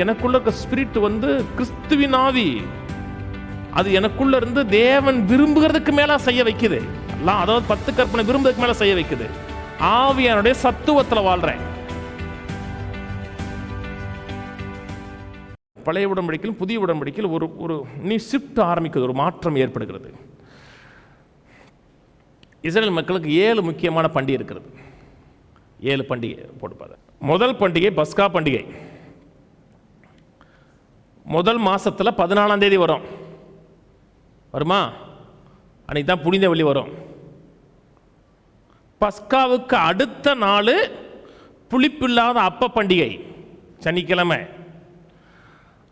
எனக்குள்ள இருக்க ஸ்பிரிட் வந்து கிறிஸ்துவின் ஆவி. அது எனக்குள்ள இருந்து தேவன் விரும்புகிறதுக்கு மேல செய்ய வைக்குது. அதாவது பத்து கற்பனை விரும்புறதுக்கு மேல செய்ய வைக்குது. ஆவியானுடைய சத்துவத்துல வாழ்றேன். பழைய உடன்படிக்கையில் புதிய உடன்படிக்கையில் ஒரு ஒரு நீ ஷிஃப்ட் ஆரம்பிக்குது ஒரு மாற்றம் ஏற்படுகிறது. இஸ்ரேல் மக்களுக்கு ஏழு முக்கியமான பண்டிகை இருக்கிறது. ஏழு பண்டிகை போட்டுப்பாங்க முதல் பண்டிகை பஸ்கா பண்டிகை. முதல் மாதத்தில் பதினாலாம் தேதி வரும். வருமா? அன்றைக்கி தான் புனித வழி வரும். பஸ்காவுக்கு அடுத்த நாள் புளிப்பில்லாத அப்ப பண்டிகை சனிக்கிழமை.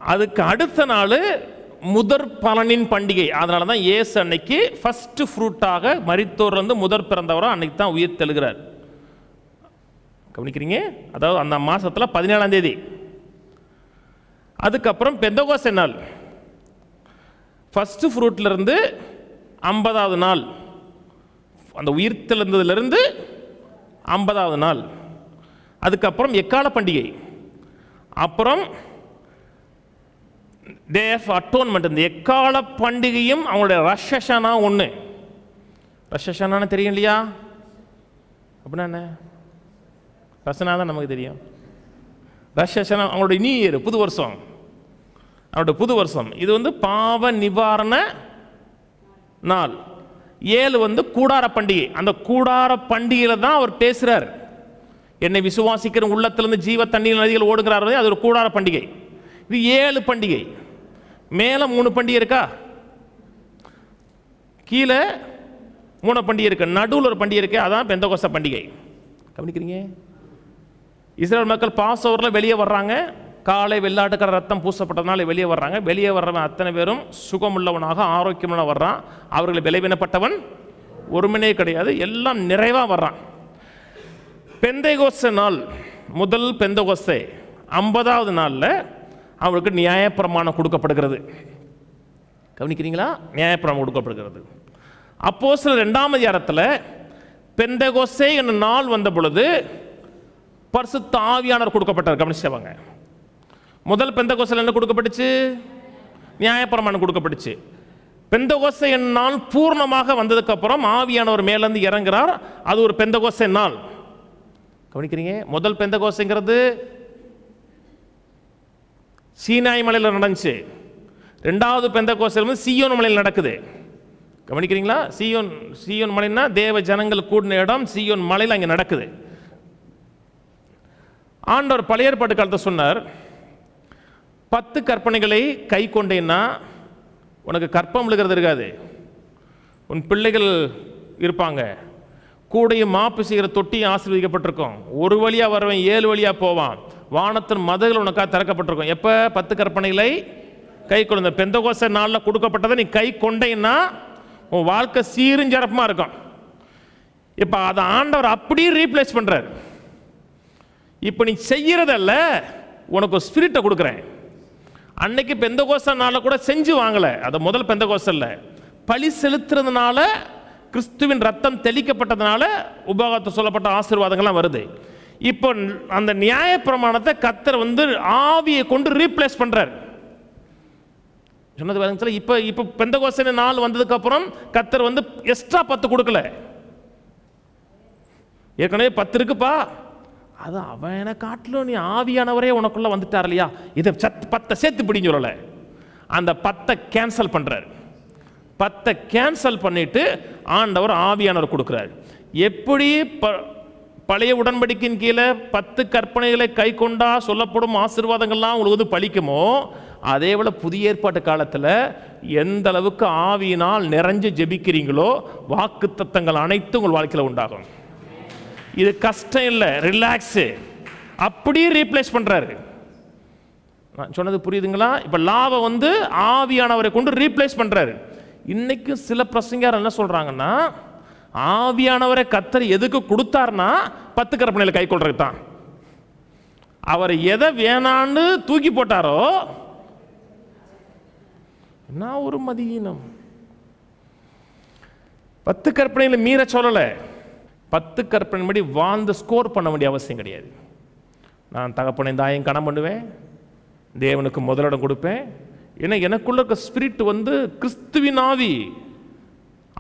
அதுக்கு அடுத்த நாள் முதற் பலனின் பண்டிகை. அதனால தான் ஏசு அன்னைக்கு ஃபஸ்ட்டு ஃப்ரூட்டாக மரித்தோர்லேருந்து முதற் பிறந்தவரோ அன்னைக்கு தான் உயிர் தெழுகிறார். கவனிக்கிறீங்க? அதாவது அந்த மாதத்தில் பதினேழாம் தேதி. அதுக்கப்புறம் பெந்தகோசை நாள் ஃபஸ்ட்டு ஃப்ரூட்லேருந்து ஐம்பதாவது நாள். அந்த உயிர்த்தெழுந்ததுலேருந்து ஐம்பதாவது நாள். அதுக்கப்புறம் எக்கால பண்டிகை. அப்புறம் டே ஆஃப் அட்டோன்மெண்ட் இந்த எக்கால பண்டிகையும் அவங்களுடைய ரஷஷனா ஒன்று ரஷஷனான்னு தெரியும் இல்லையா? அப்படின்னா என்ன? ரசனா தான் நமக்கு தெரியும். ரஷஷனா அவங்களுடைய நியூ இயர் புது வருஷம். அவருடைய புது வருஷம். இது வந்து பாவ நிவாரண நாள். ஏழு வந்து கூடார பண்டிகை. அந்த கூடார பண்டிகையில் தான் அவர் பேசுகிறார் என்னை விசுவாசிக்கிற உள்ளத்திலிருந்து ஜீவ தண்ணீர் நதிகள் ஓடுகிறார் அது ஒரு கூடார பண்டிகை. இது ஏழு பண்டிகை. மேலே மூணு பண்டிகை இருக்கா? கீழே மூணு பண்டிகை இருக்கு. நடுவில் ஒரு பண்டிகை இருக்கு. அதான் பெந்தகோச பண்டிகை. கவனிக்கிறீங்க? இஸ்ரேல் மக்கள் பாஸ் ஓவரில் வெளியே வர்றாங்க. காலை வெள்ளாட்டுக்கார ரத்தம் பூசப்பட்டதுனால வெளியே வர்றாங்க. வெளியே வர்றவன் அத்தனை பேரும் சுகமுள்ளவனாக ஆரோக்கியமான வர்றான். அவர்கள் விளைவினப்பட்டவன் ஒருமனே கிடையாது. எல்லாம் நிறைவாக வர்றான். பெந்தைகோச நாள் முதல் பெந்தகோசை ஐம்பதாவது நாளில் அவருக்கு நியாயப்பிரமாணம் கொடுக்கப்படுகிறது. கவனிக்கிறீங்களா? நியாயப்பிரமாணம் கொடுக்கப்படுகிறது. அப்போ சில ரெண்டாம் அதிகாரத்தில் பெந்தகோசை என்ற நாள் வந்த பொழுது பரிசுத்த ஆவியானவர் கொடுக்கப்பட்டார். கவனிச்சவங்க முதல் பெந்தகோசல் என்ன கொடுக்கப்பட்டுச்சு? நியாயப்பிரமாணம் கொடுக்கப்பட்டுச்சு. பெந்தகோசை நாள் பூர்ணமாக வந்ததுக்கப்புறம் ஆவியானவர் மேலேருந்து இறங்குறார். அது ஒரு பெந்தகோசை நாள். கவனிக்கிறீங்க முதல் பெந்தகோசைங்கிறது சீனாய் மலையில் நடந்துச்சு. ரெண்டாவது பெந்தகோசை வந்து சியோன் மலையில் நடக்குது. கவனிக்கிறீங்களா? சியோன் சியோன் மலைன்னா தேவ ஜனங்கள் கூடின இடம் சியோன் மலையில் அங்கே நடக்குது. ஆண்டவர் பழைய ஏற்பாட்டு காலத்தை சொன்னார் பத்து கற்பனைகளை கை கொண்டேன்னா உனக்கு கற்பம் விழுகிறது இருக்காது. உன் பிள்ளைகள் இருப்பாங்க. கூடையும் மாப்பு செய்கிற தொட்டியும் ஆசீர்வதிக்கப்பட்டிருக்கும். ஒரு வழியாக வரவன் ஏழு வழியாக போவான். வானத்தின் மதகள் உனக்காக திறக்கப்பட்டிருக்கும். எப்போ? பத்து கற்பனைகளை கை கொண்ட. பெந்தகோச நாளில் கொடுக்கப்பட்டதை நீ கை கொண்டேன்னா உன் வாழ்க்கை சீரும் சிறப்பமாக இருக்கும். இப்போ அதை ஆண்டவர் அப்படியே ரீப்ளேஸ் பண்ணுறார் இப்போ நீ செய்கிறதல்ல உனக்கு ஒரு ஸ்பிரிட்டை கொடுக்குறேன். அன்னைக்கு பெந்தகோச நாளில் கூட செஞ்சு வாங்கலை. அது முதல் பெந்தகோசல்ல பழி செலுத்துறதுனால கிறிஸ்துவின் ரத்தம் தெளிக்கப்பட்டதுனால உபகாரத்தை சொல்லப்பட்ட ஆசீர்வாதங்கள்லாம் வருது. இப்போ அந்த நியாய பிரமாணத்தை கத்தர் வந்து ஆவியை கொண்டு ரீப்ளேஸ் பண்ணுறார் சொன்னது பாருங்க இப்போ இப்போ பெந்தகோசன நாள் வந்ததுக்கப்புறம் கத்தர் வந்து எக்ஸ்ட்ரா பத்து கொடுக்கல. ஏற்கனவே பத்து இருக்குப்பா. அது அவனை காட்டிலும் நீ ஆவியானவரே உனக்குள்ளே வந்துட்டார் இல்லையா? இதை சத் பத்தை சேர்த்து பிடின்னு சொல்லலை. அந்த பத்தை கேன்சல் பண்ணுறாரு பத்தை கேன்சல் பண்ணிட்டு ஆண்டவர் ஆவியானவர் கொடுக்குறாரு. எப்படி ப பழைய உடன்படிக்கையின் கீழே பத்து கற்பனைகளை கை கொண்டா சொல்லப்படும் ஆசீர்வாதங்கள்லாம் உங்களுக்கு வந்து பழிக்குமோ அதே போல் புதிய ஏற்பாட்டு காலத்தில் எந்த அளவுக்கு ஆவியினால் நிறைஞ்சு ஜெபிக்கிறீங்களோ வாக்கு தத்தங்கள் அனைத்தும் உங்கள் வாழ்க்கையில் உண்டாகும். இது கஷ்டம் இல்லை ரிலாக்ஸு அப்படியே ரீப்ளேஸ் பண்ணுறாரு நான் சொன்னது புரியுதுங்களா? இப்போ லாவை வந்து ஆவியானவரை கொண்டு ரீப்ளேஸ் பண்ணுறாரு இன்றைக்கும் சில பிரசங்கார் என்ன சொல்கிறாங்கன்னா ஆவியானவரை கத்தர் எதுக்கு கொடுத்தாருன்னா பத்து கற்பனையில் கை கொள்றது தான். அவர் எதை வேணான்னு தூக்கி போட்டாரோ என்ன ஒரு மதியீனம். பத்து கற்பனையில் மீற சொல்லலை. பத்து கற்பனைப்படி வாழ்ந்து ஸ்கோர் பண்ண வேண்டிய அவசியம் கிடையாது. நான் தகப்பனை தாயம் கணம் பண்ணுவேன். தேவனுக்கு முதலிடம் கொடுப்பேன். ஏன்னா எனக்குள்ள இருக்க ஸ்பிரிட் வந்து கிறிஸ்துவின் ஆவி.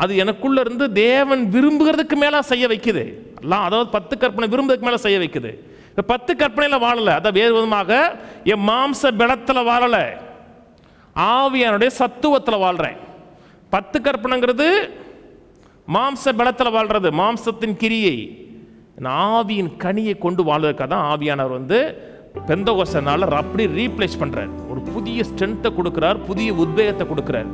அது எனக்குள்ள இருந்து தேவன் விரும்புகிறதுக்கு மேலே செய்ய வைக்குது. எல்லாம் அதாவது பத்து கற்பனை விரும்புறதுக்கு மேலே செய்ய வைக்குது. இந்த பத்து கற்பனையில் வாழலை. அதை வேறு விதமாக என் மாம்ச பலத்தில் வாழலை. ஆவியானுடைய சத்துவத்தில் வாழ்கிறேன் பத்து கற்பனைங்கிறது மாம்ச பலத்தில் வாழ்றது மாம்சத்தின் கிரியை. ஆவியின் கனியை கொண்டு வாழ்வதற்காக தான் ஆவியானவர் வந்து பெந்தகோசனால அப்படி ரீப்ளேஸ் பண்ணுறார் ஒரு புதிய ஸ்ட்ரென்த்தை கொடுக்குறார் புதிய உத்வேகத்தை கொடுக்குறார்.